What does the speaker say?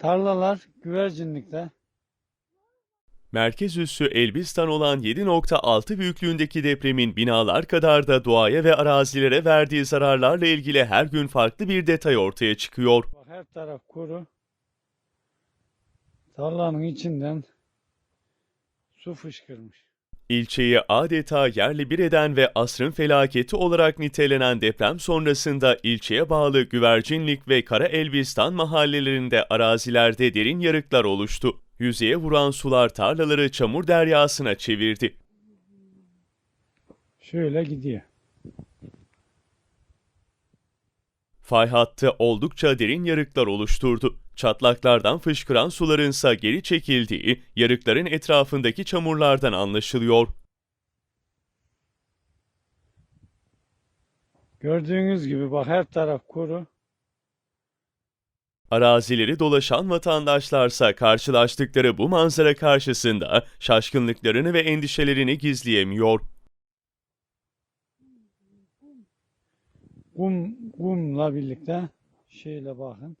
Tarlalar güvercinlikte. Merkez üssü Elbistan olan 7.6 büyüklüğündeki depremin binalar kadar da doğaya ve arazilere verdiği zararlarla ilgili her gün farklı bir detay ortaya çıkıyor. Bak her taraf kuru. Tarlanın içinden su fışkırmış. İlçeyi adeta yerle bir eden ve asrın felaketi olarak nitelenen deprem sonrasında ilçeye bağlı Güvercinlik ve Kara Elbistan mahallelerinde arazilerde derin yarıklar oluştu. Yüzeye vuran sular tarlaları çamur deryasına çevirdi. Şöyle gidiyor. Fay hattı oldukça derin yarıklar oluşturdu. Çatlaklardan fışkıran sularınsa geri çekildiği, yarıkların etrafındaki çamurlardan anlaşılıyor. Gördüğünüz gibi bak her taraf kuru. Arazileri dolaşan vatandaşlarsa karşılaştıkları bu manzara karşısında şaşkınlıklarını ve endişelerini gizleyemiyor. Kum, kumla birlikte şeyle bakın.